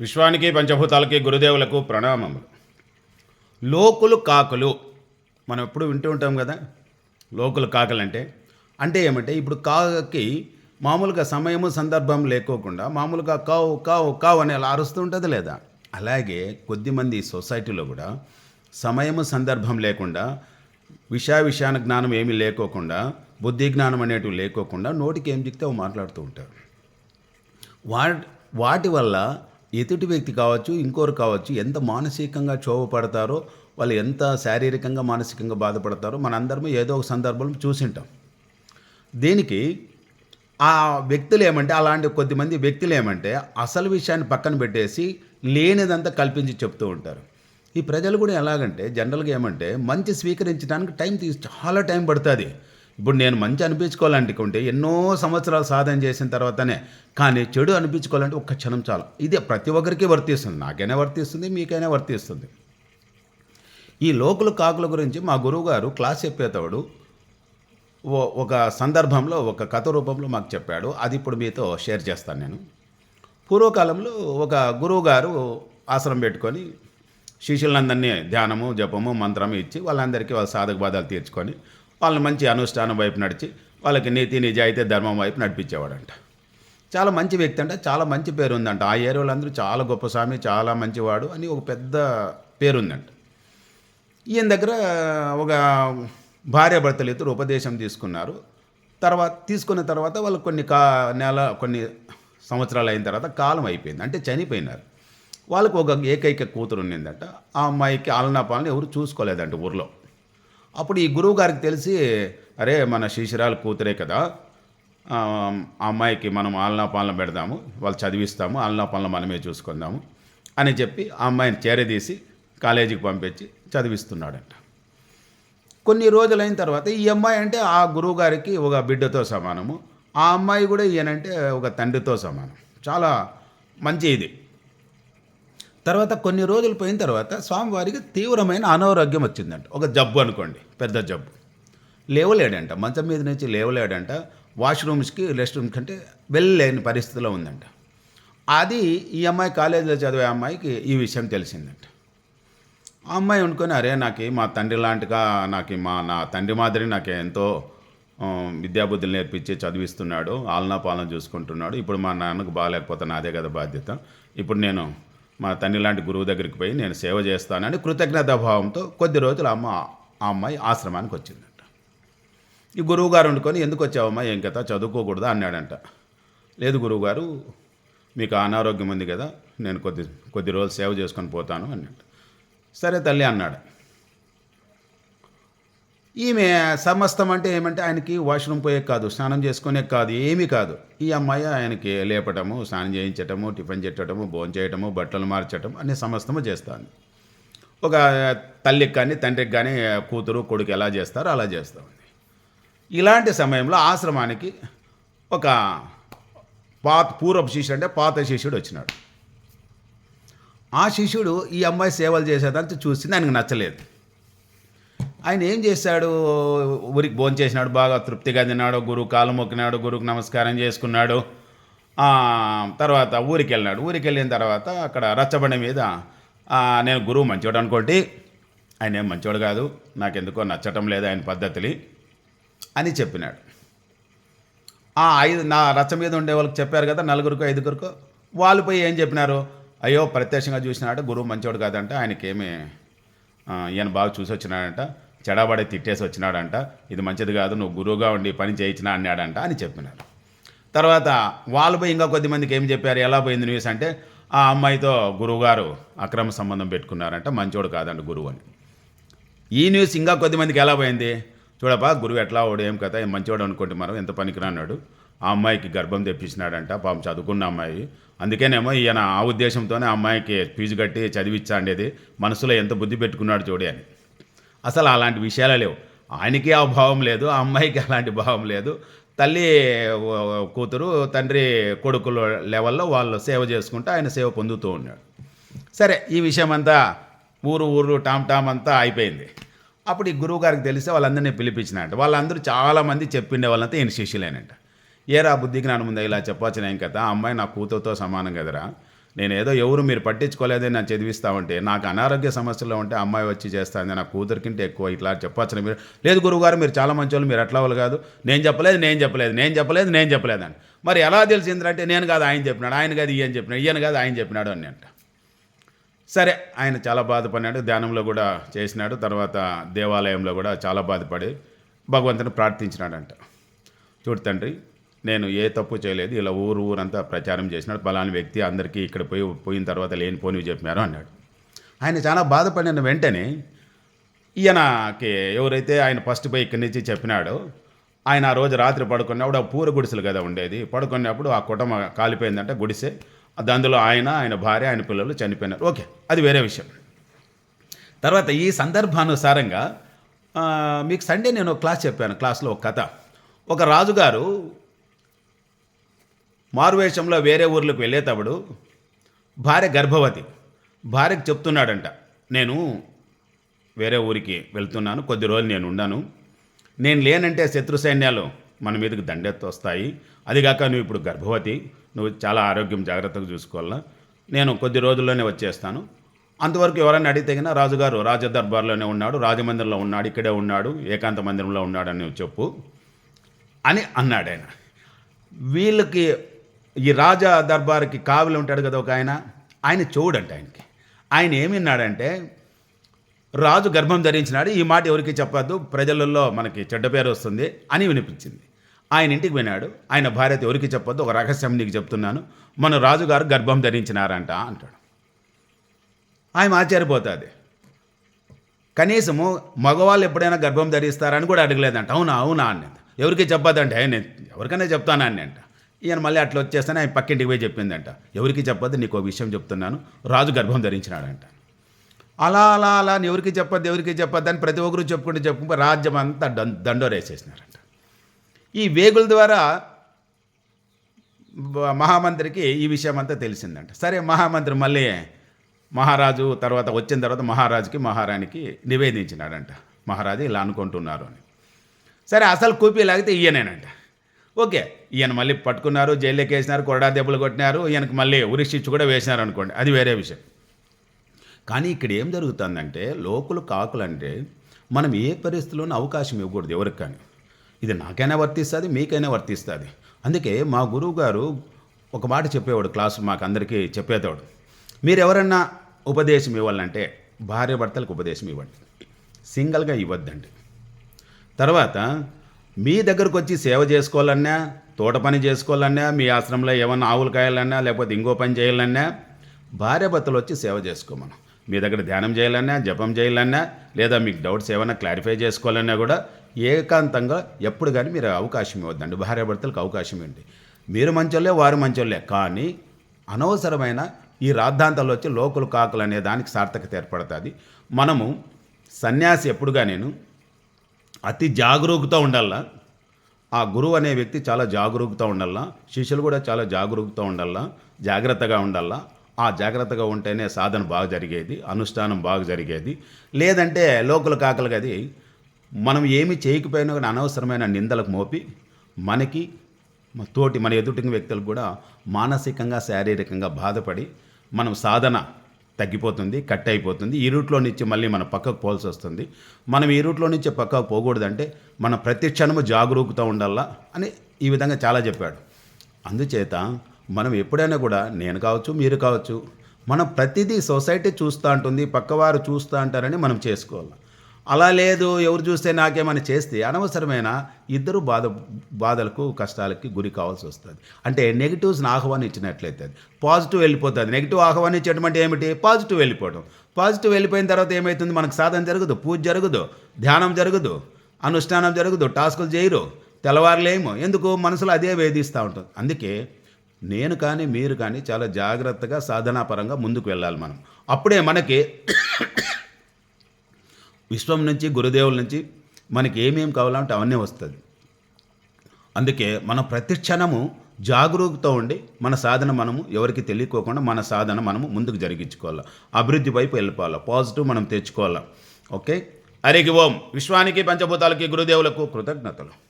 విశ్వానికి పంచభూతాలకి గురుదేవులకు ప్రణామములు. లోకులు కాకులు. మనం ఎప్పుడు వింటూ ఉంటాం కదా? లోకులు కాకలంటే. అంటే అంటే ఏమంటే ఇప్పుడు కాకి మామూలుగా సమయము సందర్భం లేకోకుండా మామూలుగా కావు కావు కావు అని అలా అరుస్తూ ఉంటుంది లేదా? అలాగే కొద్దిమంది సొసైటీలో కూడా సమయము సందర్భం లేకుండా విషయ విషయాన జ్ఞానం ఏమీ లేకోకుండా బుద్ధి జ్ఞానం అనేటివి లేకోకుండా నోటికి ఏం చెప్తే అవి మాట్లాడుతూ ఉంటారు. వా వాటి వల్ల ఎదుటి వ్యక్తి కావచ్చు ఇంకోరు కావచ్చు ఎంత మానసికంగా క్షోభపడతారో వాళ్ళు ఎంత శారీరకంగా మానసికంగా బాధపడతారో మనందరము ఏదో ఒక సందర్భంలో చూసింటాం. దీనికి ఆ వ్యక్తులు ఏమంటే అలాంటి కొద్దిమంది వ్యక్తులు ఏమంటే అసలు విషయాన్ని పక్కన పెట్టేసి లేనిదంతా కల్పించి చెప్తూ ఉంటారు. ఈ ప్రజలు కూడా ఎలాగంటే జనరల్గా ఏమంటే మంచి స్వీకరించడానికి టైం తీసు చాలా టైం పడుతుంది. ఇప్పుడు నేను మంచి అనిపించుకోవాలనుకుంటే ఎన్నో సంవత్సరాలు సాధన చేసిన తర్వాతనే కానీ చెడు అనిపించుకోవాలంటే ఒక్క క్షణం చాలు. ఇదే ప్రతి ఒక్కరికి వర్తిస్తుంది. నాకైనా వర్తిస్తుంది మీకైనా వర్తిస్తుంది. ఈ లోకుల కాకుల గురించి మా గురువుగారు క్లాస్ చెప్పేటప్పుడు ఓ- ఒక సందర్భంలో ఒక కథ రూపంలో మాకు చెప్పాడు. అది ఇప్పుడు మీతో షేర్ చేస్తాను నేను. పూర్వకాలంలో ఒక గురువుగారు ఆశ్రమం పెట్టుకొని శిష్యులందరినీ ధ్యానము జపము మంత్రము ఇచ్చి వాళ్ళందరికీ వాళ్ళ సాధక బాధలు తీర్చుకొని వాళ్ళని మంచి అనుష్ఠానం వైపు నడిచి వాళ్ళకి నీతి నిజాయితీ ధర్మం వైపు నడిపించేవాడంట. చాలా మంచి వ్యక్తి అంట చాలా మంచి పేరు ఉందంట ఆ ఏరియా చాలా గొప్ప స్వామి చాలా మంచివాడు అని ఒక పెద్ద పేరు ఉందంట ఈయన దగ్గర ఒక భార్యాభర్తలు ఇద్దరు ఉపదేశం తీసుకున్నారు. తర్వాత తీసుకున్న తర్వాత వాళ్ళు కొన్ని కా నెల కొన్ని సంవత్సరాలు అయిన తర్వాత కాలం అయిపోయింది. అంటే చనిపోయినారు. వాళ్ళకు ఒక ఏకైక కూతురు ఉండిందట ఆ అమ్మాయికి ఆలనా పాలన ఎవరు చూసుకోలేదంట ఊర్లో. అప్పుడు ఈ గురువు గారికి తెలిసి అరే మన శిశిరాలు కూతురే కదా. ఆ అమ్మాయికి మనం ఆలనా పాలన పెడదాము వాళ్ళు చదివిస్తాము ఆలనా పాలన మనమే చూసుకుందాము అని చెప్పి ఆ అమ్మాయిని చేరదీసి కాలేజీకి పంపించి చదివిస్తున్నాడంట. కొన్ని రోజులైన తర్వాత ఈ అమ్మాయి అంటే ఆ గురువు గారికి ఒక బిడ్డతో సమానము. ఆ అమ్మాయి కూడా ఈయనంటే ఒక తండ్రితో సమానం. చాలా మంచి ఇది. తర్వాత కొన్ని రోజులు పోయిన తర్వాత స్వామివారికి తీవ్రమైన అనారోగ్యం వచ్చిందంట. ఒక జబ్బు అనుకోండి పెద్ద జబ్బు. లేవలేడంట. మంచం మీద నుంచి లేవలేడంట. వాష్రూమ్స్కి రెస్ట్ రూమ్స్ కంటే వెళ్ళలేని పరిస్థితిలో ఉందంట. అది ఈ అమ్మాయి కాలేజీలో చదివే అమ్మాయికి ఈ విషయం తెలిసిందంట. ఆ అమ్మాయి అనుకొని అరే నాకు మా తండ్రి లాంటిగా నాకు మా నా తండ్రి మాదిరి నాకు ఎంతో విద్యాబుద్ధులు నేర్పించి చదివిస్తున్నాడు ఆలనా పాలన చూసుకుంటున్నాడు. ఇప్పుడు మా నాన్నకు బాగాలేకపోతే నాదే కదా బాధ్యత. ఇప్పుడు నేను మా తండ్రి లాంటి గురువు దగ్గరికి పోయి నేను సేవ చేస్తానని కృతజ్ఞతాభావంతో కొద్ది రోజులు అమ్మ ఆ అమ్మాయి ఆశ్రమానికి వచ్చిందంట. ఈ గురువు గారు వండుకొని ఎందుకు వచ్చావమ్మా? ఏం కదా చదువుకోకూడదా? అన్నాడంట. లేదు గురువుగారు మీకు అనారోగ్యం ఉంది కదా నేను కొద్ది కొద్ది రోజులు సేవ చేసుకొని పోతాను అన్నట్టు. సరే తల్లి అన్నాడు. ఈమె సమస్తం అంటే ఏమంటే ఆయనకి వాష్రూమ్ పోయే కాదు స్నానం చేసుకునే కాదు ఏమీ కాదు. ఈ అమ్మాయి ఆయనకి లేపటము స్నానం చేయించటము టిఫిన్ చెట్టడము భోజనం చేయటము బట్టలు మార్చటం అనే సమస్తము చేస్తాను. ఒక తల్లికి కానీ తండ్రికి కానీ కూతురు కొడుకు ఎలా చేస్తారో అలా చేస్తూ ఉంది. ఇలాంటి సమయంలో ఆశ్రమానికి ఒక పాత పూర్వపు శిష్యుడు అంటే పాత శిష్యుడు వచ్చినాడు. ఆ శిష్యుడు ఈ అమ్మాయి సేవలు చేసేదంతా చూసి ఆయనకు నచ్చలేదు. ఆయన ఏం చేశాడు? ఊరికి భోంచేసినాడు బాగా తృప్తిగా తిన్నాడు గురువు కాలు మొక్కినాడు గురువుకు నమస్కారం చేసుకున్నాడు. తర్వాత ఊరికి వెళ్ళినాడు. ఊరికి వెళ్ళిన తర్వాత అక్కడ రచ్చబండ మీద నేను గురువు మంచివాడు అనుకోటి ఆయన ఏం మంచివాడు కాదు. నాకెందుకో నచ్చటం లేదు ఆయన పద్ధతులు అని చెప్పినాడు. ఆ ఐదు నా రచ్చ మీద ఉండే వాళ్ళకి చెప్పారు కదా నలుగురికో ఐదుగురికో వాళ్ళు పోయి ఏం చెప్పినారు? అయ్యో ప్రత్యక్షంగా చూసినాడు గురువు మంచోడు కాదంట ఆయనకేమి ఈయన బాగా చూసి వచ్చినాడంట చెడబడే తిట్టేసి వచ్చినాడంట ఇది మంచిది కాదు నువ్వు గురువుగా ఉండి పని చేయించినా అన్నాడంట అని చెప్పినారు. తర్వాత వాళ్ళు పోయి ఇంకా కొద్దిమందికి ఏం చెప్పారు ఎలా పోయింది న్యూస్ అంటే ఆ అమ్మాయితో గురువుగారు అక్రమ సంబంధం పెట్టుకున్నారంట మంచోడు కాదంట గురువు అని. ఈ న్యూస్ ఇంకా కొద్దిమందికి ఎలా పోయింది? చూడపా గురువు ఎట్లా వాడు ఏం కదా మంచివాడు అనుకోండి మనం ఎంత పనికిరాన్నాడు ఆ అమ్మాయికి గర్భం తెప్పించినాడంట పాపం చదువుకున్న అమ్మాయి. అందుకేనేమో ఈయన ఆ ఉద్దేశంతోనే ఆ అమ్మాయికి ఫీజు కట్టి చదివిచ్చా మనసులో ఎంత బుద్ధి పెట్టుకున్నాడు చూడే అని. అసలు అలాంటి విషయాలే లేవు. ఆయనకి ఆ భావం లేదు ఆ అమ్మాయికి అలాంటి భావం లేదు. తల్లి కూతురు తండ్రి కొడుకుల లెవెల్లో వాళ్ళు సేవ చేసుకుంటూ ఆయన సేవ పొందుతూ ఉన్నాడు. సరే ఈ విషయం అంతా ఊరు ఊరు టామ్ టామ్ అంతా అయిపోయింది. అప్పుడు ఈ గురువు గారికి తెలిస్తే వాళ్ళందరినీ పిలిపించినట్ట వాళ్ళందరూ చాలామంది చెప్పిండే వాళ్ళంతా ఈయన శిష్యులేనంట. ఏరా బుద్ధికి నన్ను ముందు ఇలా చెప్పొచ్చు నేను కదా ఆ అమ్మాయి నా కూతురుతో సమానం కదరా? నేను ఏదో ఎవరు మీరు పట్టించుకోలేదని నేను చదివిస్తామంటే నాకు అనారోగ్య సమస్యలు ఉంటే అమ్మాయి వచ్చి చేస్తాను నా కూతురికింటే ఎక్కువ ఇట్లా చెప్పచ్చు మీరు లేదు గురువుగారు మీరు చాలా మంచి వాళ్ళు మీరు అట్లా వాళ్ళు కాదు. నేను చెప్పలేదు నేను చెప్పలేదు నేను చెప్పలేదు నేను చెప్పలేదు అని. మరి ఎలా తెలిసిందంటే నేను కాదు ఆయన చెప్పినాడు ఆయన కాదు ఈయన చెప్పినాడు ఈయన కాదు ఆయన చెప్పినాడు అని అంట. సరే ఆయన చాలా బాధపడినాడు ధ్యానంలో కూడా చేసినాడు తర్వాత దేవాలయంలో కూడా చాలా బాధపడి భగవంతుని ప్రార్థించినాడంట. చూడు తండ్రి నేను ఏ తప్పు చేయలేదు. ఇలా ఊరు ఊరంతా ప్రచారం చేసినాడు. పలాని వ్యక్తి అందరికీ ఇక్కడ పోయి పోయిన తర్వాత లేనిపోనివి చెప్పినారు అన్నాడు. ఆయన చాలా బాధపడిన వెంటనే ఈయనకి ఎవరైతే ఆయన ఫస్ట్ పోయి ఇక్కడి నుంచి చెప్పినాడో ఆయన ఆ రోజు రాత్రి పడుకున్నప్పుడు ఆ పూర గుడిసెలు కదా ఉండేది. పడుకున్నప్పుడు ఆ కుటుంబం కాలిపోయిందంటే గుడిసె. అందులో ఆయన ఆయన భార్య ఆయన పిల్లలు చనిపోయినారు. ఓకే అది వేరే విషయం. తర్వాత ఈ సందర్భానుసారంగా మీకు సండే నేను క్లాస్ చెప్పాను. క్లాస్లో ఒక కథ. ఒక రాజుగారు మారువేషంలో వేరే ఊర్లకు వెళ్ళేటప్పుడు భార్య గర్భవతి. భార్యకు చెప్తున్నాడంట నేను వేరే ఊరికి వెళ్తున్నాను కొద్ది రోజులు నేను ఉన్నాను నేను లేనంటే శత్రు సైన్యాలు మన మీదకి దండెత్తొస్తాయి. అదిగాక నువ్వు ఇప్పుడు గర్భవతి నువ్వు చాలా ఆరోగ్యం జాగ్రత్తగా చూసుకోవాలా. నేను కొద్ది రోజుల్లోనే వచ్చేస్తాను. అంతవరకు ఎవరైనా అడిగితే రాజుగారు రాజదర్బార్లోనే ఉన్నాడు రాజమందిరంలో ఉన్నాడు ఇక్కడే ఉన్నాడు ఏకాంత మందిరంలో ఉన్నాడని చెప్పు అని అన్నాడు ఆయన వీళ్ళకి ఈ రాజా దర్బార్కి కావలి ఉంటాడు కదా ఒక ఆయన. ఆయన చూడంట ఆయనకి. ఆయన ఏమిన్నాడంటే విన్నాడంటే రాజు గర్భం ధరించినాడు ఈ మాట ఎవరికి చెప్పొద్దు ప్రజలలో మనకి చెడ్డ పేరు వస్తుంది అని వినిపించింది. ఆయన ఇంటికి పోయినాడు. ఆయన భార్యత ఎవరికి చెప్పొద్దు ఒక రహస్యం నీకు చెప్తున్నాను. మన రాజుగారు గర్భం ధరించినారంట అంటాడు. ఆయన ఆశ్చర్యపోతుంది. కనీసము మగవాళ్ళు ఎప్పుడైనా గర్భం ధరిస్తారని కూడా అడగలేదంట. అవునా అవునా అన్నది. ఎవరికి చెప్పదంటే నేను ఎవరికైనా చెప్తానా అంట. ఈయన మళ్ళీ అట్లా వచ్చేస్తేనే ఆయన పక్కింటికి పోయి చెప్పిందంట. ఎవరికి చెప్పద్దు నీకు ఒక విషయం చెప్తున్నాను. రాజు గర్భం ధరించినాడంట. అలా అలా అలా అని ఎవరికి చెప్పద్దు ఎవరికి చెప్పద్దు అని ప్రతి ఒక్కరు చెప్పుకుంటూ చెప్పుకుంటే రాజ్యం అంతా డం దండోరేసేసినారంట. ఈ వేగుల ద్వారా మహామంత్రికి ఈ విషయం అంతా తెలిసిందంట. సరే మహామంత్రి మళ్ళీ మహారాజు తర్వాత వచ్చిన తర్వాత మహారాజుకి మహారాణికి నివేదించినాడంట. మహారాజు ఇలా అనుకుంటున్నారు అని. సరే అసలు కూపీ లాగితే ఈయనేనంట. ఓకే ఈయన మళ్ళీ పట్టుకున్నారు జైల్లోకి వేసినారు కొరడా దెబ్బలు కొట్టినారు ఈయనకి మళ్ళీ ఉరిశిచ్చు కూడా వేసినారు అనుకోండి అది వేరే విషయం. కానీ ఇక్కడ ఏం జరుగుతుందంటే లోకులు కాకులంటే మనం ఏ పరిస్థితుల్లోనూ అవకాశం ఇవ్వకూడదు ఎవరికి కానీ ఇది నాకైనా వర్తిస్తుంది మీకైనా వర్తిస్తుంది. అందుకే మా గురువు గారు ఒక మాట చెప్పేవాడు క్లాసు మాకు అందరికీ చెప్పేవాడు మీరు ఎవరన్నా ఉపదేశం ఇవ్వాలంటే భార్య భర్తలకు ఉపదేశం ఇవ్వండి. సింగిల్గా ఇవ్వద్దండి. తర్వాత మీ దగ్గరకు వచ్చి సేవ చేసుకోవాలన్నా తోట పని చేసుకోవాలన్నా మీ ఆశ్రమంలో ఏమన్నా ఆవులు కాయాలన్నా లేకపోతే ఇంకో పని చేయాలన్నా భార్యాభర్తలు వచ్చి సేవ చేసుకోమను మీ దగ్గర ధ్యానం చేయాలన్నా జపం చేయాలన్నా లేదా మీకు డౌట్స్ ఏమైనా క్లారిఫై చేసుకోవాలన్నా కూడా ఏకాంతంగా ఎప్పుడు కానీ మీరు అవకాశం ఇవ్వద్దండి. భార్యాభర్తలకు అవకాశం ఇవ్వండి మీరు మంచోళ్ళే వారు మంచోళ్ళే. కానీ అనవసరమైన ఈ రాద్ధాంతాలు వచ్చి లోకులు కాకులు అనే దానికి సార్థకత ఏర్పడుతుంది. మనము సన్యాసి ఎప్పుడుగా నేను అతి జాగరూకత ఉండాలా ఆ గురువు అనే వ్యక్తి చాలా జాగరూకత ఉండాలా శిష్యులు కూడా చాలా జాగరూకత ఉండాలా జాగ్రత్తగా ఉండాలా ఆ జాగ్రత్తగా ఉంటేనే సాధన బాగా జరిగేది అనుష్ఠానం బాగా జరిగేది. లేదంటే లోకల్ కాకలు అది మనం ఏమి చేయకపోయినా కానీ అనవసరమైన నిందలకు మోపి మనకి తోటి మన ఎదుటి వ్యక్తులకు కూడా మానసికంగా శారీరకంగా బాధపడి మనం సాధన తగ్గిపోతుంది కట్ అయిపోతుంది. ఈ రూట్లో నుంచి మళ్ళీ మన పక్కకు పోల్సి వస్తుంది. మనం ఈ రూట్లో నుంచి పక్కకు పోకూడదంటే మన ప్రతి క్షణము జాగరూకత ఉండాలా అని ఈ విధంగా చాలా చెప్పాడు. అందుచేత మనం ఎప్పుడైనా కూడా నేను కావచ్చు మీరు కావచ్చు మనం ప్రతిదీ సొసైటీ చూస్తూ ఉంటుంది పక్కవారు చూస్తూ అంటారని మనం చేసుకోవాలి. అలా లేదు ఎవరు చూస్తే నాకేమని చేస్తే అనవసరమైన ఇద్దరు బాధ బాధలకు కష్టాలకి గురి కావాల్సి వస్తుంది. అంటే నెగిటివ్స్ని ఆహ్వానించినట్లయితే ఇచ్చినట్లయితే పాజిటివ్ వెళ్ళిపోతుంది. నెగిటివ్ ఆహ్వానించడం అంటే ఏమిటి? పాజిటివ్ వెళ్ళిపోవడం. పాజిటివ్ వెళ్ళిపోయిన తర్వాత ఏమవుతుంది మనకు సాధన జరగదు పూజ జరగదు ధ్యానం జరగదు అనుష్ఠానం జరగదు టాస్కులు చేయరు తెల్లవారులేము. ఎందుకు? మనసులో అదే వేధిస్తూ ఉంటుంది. అందుకే నేను కానీ మీరు కానీ చాలా జాగ్రత్తగా సాధనాపరంగా ముందుకు వెళ్ళాలి మనం. అప్పుడే మనకి విశ్వం నుంచి గురుదేవుల నుంచి మనకి ఏమేమి కావాలంటే అవన్నీ వస్తుంది. అందుకే మనం ప్రతి క్షణము జాగరూకతో ఉండి మన సాధన మనము ఎవరికి తెలియకోకుండా మన సాధన మనము ముందుకు జరిగించుకోవాలి. అభివృద్ధి వైపు వెళ్ళిపోవాలి. పాజిటివ్ మనం తెచ్చుకోవాలి. ఓకే? హరికి ఓం. విశ్వానికి పంచభూతాలకి గురుదేవులకు కృతజ్ఞతలు.